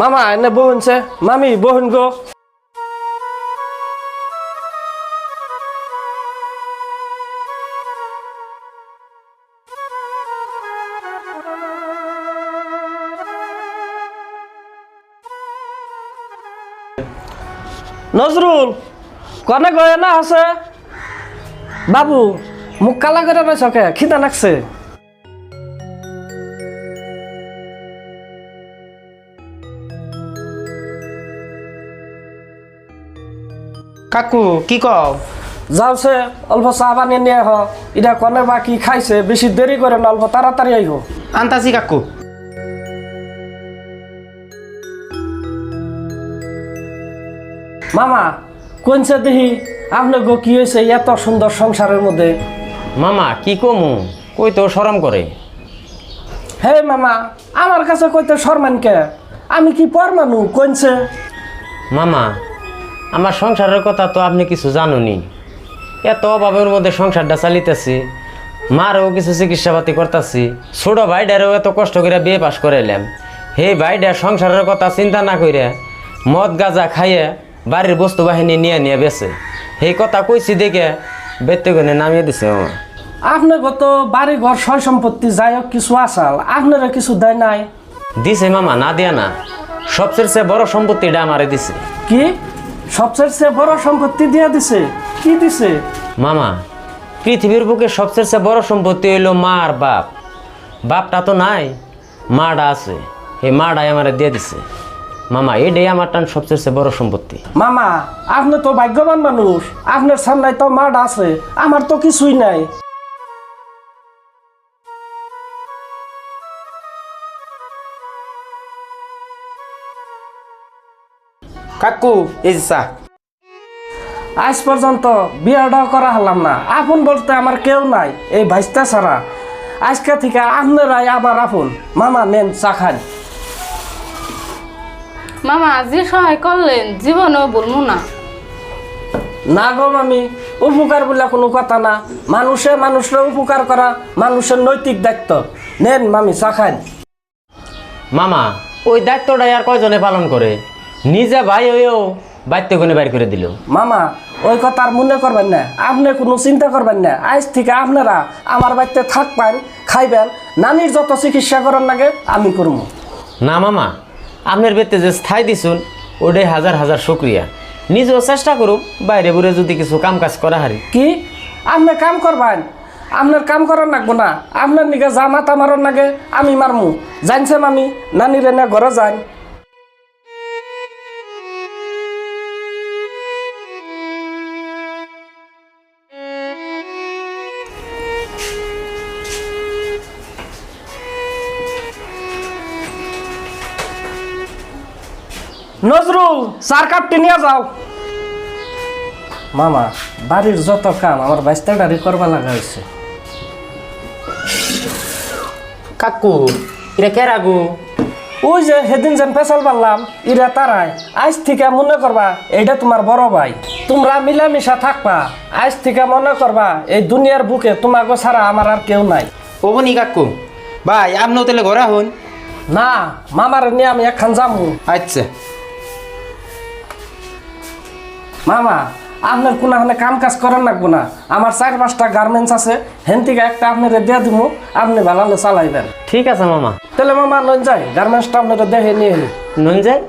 মামা এনে বহনছে মামি বহন গো নজরুল, কনে গয়ে না আছে? বাবু মুখ কালা করে রয়েছ কে? খিদা লাগছে কাকু কি কও? যাওছে অল্প চা বানিয়ে নিয়ে আহ। এটা কনে বা কি খাইছে বেশি দেরি করে না অল্প তাড়াতাড়ি আইহ। আনতাছি কাকু। মামা কোনছে দেখি আপনি গো কি হয়েছে এত সুন্দর সংসারের মধ্যে? মামা কি কমু? কই তো সরম করে। হে মামা আমার কাছে কইতে শর্মান কে আমি কি পর মানু কোনছে মামা আমার সংসারের কথা তো আপনি কিছু জানুনি এত অভাবের মধ্যে সংসারটা চালিতেছি। মারও কিছু চিকিৎসাপাতি করতেছি। ছোট ভাইডারও এত কষ্ট করে বিয়ে পাশ করাইলাম হে ভাইডা সংসারের কথা চিন্তা না করে মদ গাঁজা খাইয়ে বাড়ির বস্তু বাহিনী নিয়ে নিয়ে বেছে। সেই কথা কইছি দেখে বেত্তগণে নামিয়ে দিছে আমার আপনি কত বাড়ি ঘর সয় সম্পত্তি যাই হোক কিছু আসাল। আপনারা কিছু দেয় নাই। দিছে মামা না দিয়া না। সবচেয়ে বড় সম্পত্তিটা আমারে দিছে। কি? সবচেয়ে বড় সম্পত্তি দিয়ে দিছে। কি দিছে? মামা পৃথিবীর বুকে সবচেয়ে বড় সম্পত্তি হইল মা আর বাপ। বাপটা তো নাই মাটা আছে। এই মাটাই আমার দিয়ে দিছে। মামা এটাই আমার টান সবচেয়ে বড় সম্পত্তি। মামা আপনি তো ভাগ্যবান মানুষ। আপনার সামনে তো মাঠ আছে আমার তো কিছুই নাই। কাকু এই চা। আজ পর্যন্ত বিয়েটা করা হলাম না। আপন বলতে আমার কেউ নাই এই ভাইস্তা ছাড়া। আজকে থেকে আপনারাই আবার আপন। মামা নেন চা খান। মামা যে সহায় করলেন জীবনেও বলব না। না গো মামি উপকার বলে কোনো কথা না। মানুষে মানুষের উপকার করা মানুষের নৈতিক দায়িত্ব। নেন মামি চা খান। মামা ওই দায়িত্বটাই আর কয়জনে পালন করে? নিজে ভাই হয়েও বাড়িতে কোনে বাইর করে দিল। মামা ওই কথা আর মনে করবেন না। আপনি কোনো চিন্তা করবেন না। আজ থেকে আপনারা আমার বাড়িতে থাকবেন খাইবেন নানির যত চিকিৎসা করার লাগে আমি করব। না মামা আপনার বেতে যে স্থায়ী দিছুন ওটাই হাজার হাজার শুক্রিয়া। নিজেও চেষ্টা করুক বাইরে বুড়ে যদি কিছু কাম কাজ করা হারি। কি? আপনি কাম করবেন? আপনার কাম করার লাগবো না। আপনার নিকে যা মাথা মারার লাগে আমি মারমু। জানছে মামি নানির এনে ঘরে যান। নজরুল চার কাপটি নিয়ে যাও। মামা বাড়ির যত কাম আমার বাইস্তাটারি করবা লাগা হয়েছে কাকু এটা কে রাগু? ওই যে সেদিন যেন ফেসাল পারলাম ইরা তারাই আজ থেকে মনে করবা এইটা তোমার বড় ভাই। তোমরা মিলামিশা থাকবা আজ থেকে মনে করবা এই দুনিয়ার বুকে তোমাকে ছাড়া আমার আর কেউ নাই। ওবনি কাকু ভাই আপনিও তাহলে ঘরে হন? না মামার নিয়ে আমি একখান যামু। আচ্ছা। মামা আপনার কোনাখানে কাম কাজ করেন না না। আমার চার পাঁচটা গার্মেন্টস আছে হেন থেকে একটা আপনার দিয়ে দিব আপনি ভালো চালাইবেন। ঠিক আছে মামা। তাহলে মামা লন যাই গার্মেন্টসটা আপনারা দেখে নিয়ে নুন যায়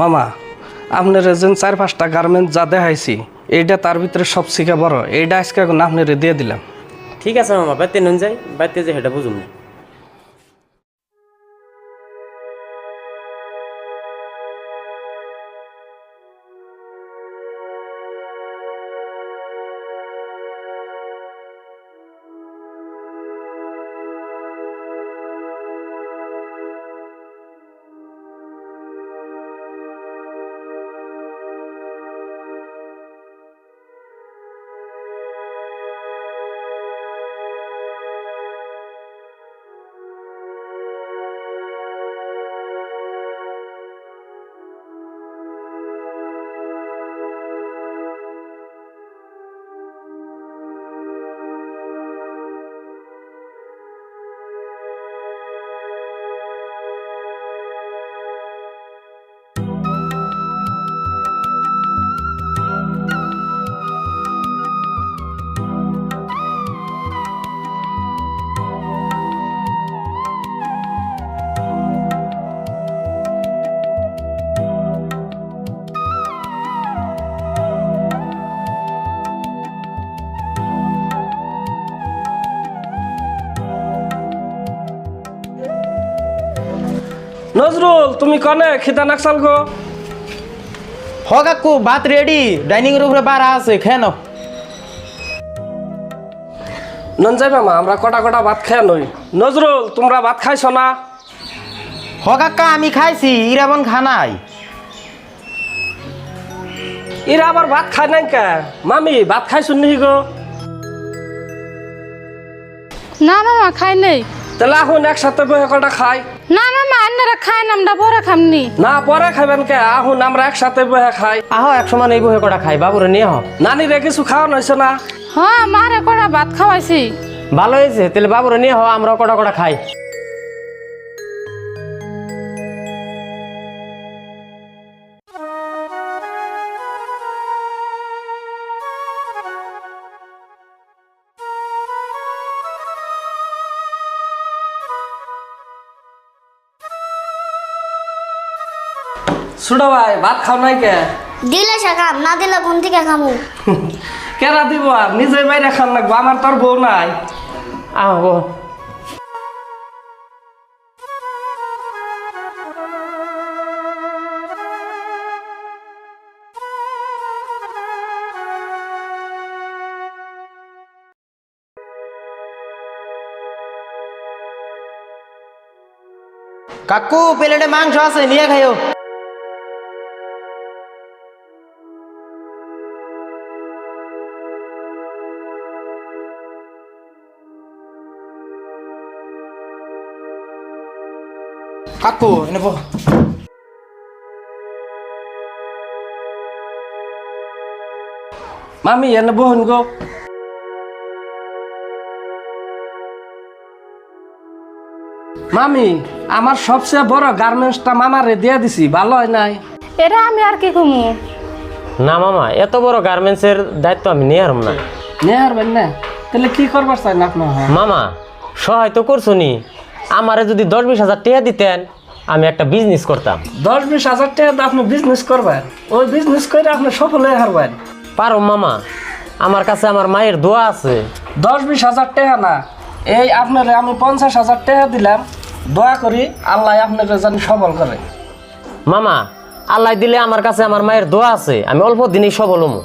মামা, আপনার যেন চার পাঁচটা গার্মেন্ট যা দেখাইছি, এইটা তার ভিতরে সব শিখে বড়, এইটা আজকে এখন আপনার দিয়ে দিলাম। ঠিক আছে মামা, বাইতে নুন যাই, বাইতে যে সেটা বুঝুন না নজরুল তুমি কনে? খিদা নাকসাল গো। হ কাকু ভাত রেডি ডাইনিং এর উপরে বাড়া আছে খেয়ে নাও। নন মামা আমরা কটা কটা ভাত খেয়ে নই নজরুল তোমরা ভাত খাইছো না? হ কাকা আমি খাইছি ইরাবন খানাই ইরা আবার ভাত খায় নাই কে? মামি ভাত খাইছো নি গো? না মামা খাই নেই। তাহলে এখন একসাথে বসে কটা খাই। না মামা আন্নারা খায় না আমরা পরে খামনি না। পরে খাবেন কে? এখন আমরা একসাথে বহে খাই। আহ এক সমান এই বহে কটা খাই বাবুরে নিয়ে হ নানি রে কিছু খাওয়া নইছে না? হ্যাঁ মারে কটা ভাত খাওয়াইছি। ভালো হয়েছে তাহলে বাবুরে নিয়ে হ আমরা কটা কটা খাই। ছোট ভাই ভাত খাও নাই কে? দিলে শেখাম না দিলে কোন থেকে খামু? কেনা দিব আর? নিজে বাইরে খান লাগবো আমার তোর বউ নাই। আহ কাকু প্লেটে মাংস আছে নিয়ে খাইও। কাকু এনে বহ মামি এনে বহন গো মামি আমার সবচেয়ে বড় গার্মেন্টসটা মামারে দিয়ে দিছি ভালো হয় নাই এটা আমি আর কি কমু না মামা এত বড় গার্মেন্টসের দায়িত্ব আমি নিয়ে হারম না নিয়ে হারবেন না তাহলে কি করবার চাই না আপনার মামা সহায় তো করছ নি আমারে যদি দশ বিশ হাজার টাকা দিতেন আমি একটা বিজনেস করতাম। দশ বিশ হাজার টাকা আপনি বিজনেস করবেন? ওই বিজনেস করে আপনি সফল হয়ে হারবেন। পারো মামা আমার কাছে আমার মায়ের দোয়া আছে। দশ বিশ হাজার টাকা না এই আপনারে আমি পঞ্চাশ হাজার টাকা দিলাম দয়া করি আল্লাহ আপনাকে জানি সবল করে। মামা আল্লাহ দিলে আমার কাছে আমার মায়ের দোয়া আছে আমি অল্প দিনেই সবল হমু।